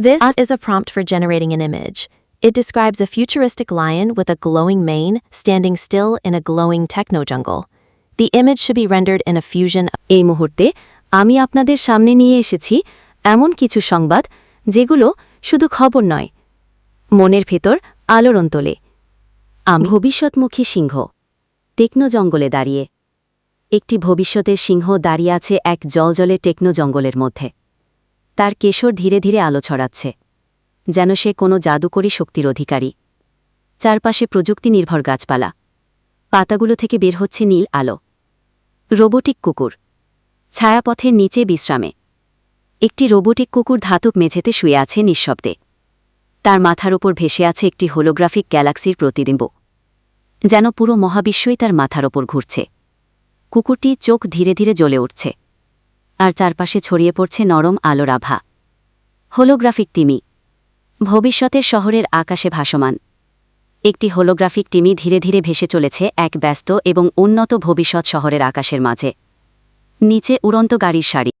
This is a prompt for generating an image. It describes a futuristic lion with a glowing mane standing still in a glowing techno jungle. The image should be rendered in a fusion এই মুহূর্তে আমি আপনাদের সামনে নিয়ে এসেছি এমন কিছু সংবাদ যেগুলো শুধু খবর নয় মনের ভেতর আলোড়ন তোলে আমি ভবিষ্যৎমুখী সিংহ টেকনো জঙ্গলে দাঁড়িয়ে একটি ভবিষ্যতের সিংহ দাঁড়িয়ে আছে এক জলজলে টেকনো জঙ্গলের মধ্যে তার কেশর ধীরে ধীরে আলো ছড়াচ্ছে, যেন সে কোনো জাদুকরী শক্তির অধিকারী। চারপাশে প্রযুক্তি নির্ভর গাছপালা। পাতাগুলো থেকে বের হচ্ছে নীল আলো। রোবোটিক কুকুর। ছায়াপথের নিচে বিশ্রামে। একটি রোবোটিক কুকুর ধাতব মেঝেতে শুয়ে আছে নিঃশব্দে। তার মাথার ওপর ভেসে আছে একটি হোলোগ্রাফিক গ্যালাক্সির প্রতিবিম্ব, যেন পুরো মহাবিশ্বই তার মাথার ওপর ঘুরছে। কুকুরটি চোখ ধীরে ধীরে জ্বলে উঠছে। আর চারপাশে ছড়িয়ে পড়ছে নরম আলোর আভা হোলোগ্রাফিক তিমি। ভবিষ্যতের শহরের আকাশে ভাসমান। একটি হোলোগ্রাফিক টিমি ধীরে ধীরে ভেসে চলেছে এক ব্যস্ত এবং উন্নত ভবিষ্যৎ শহরের আকাশের মাঝে। নিচে উড়ন্ত গাড়ির সারি।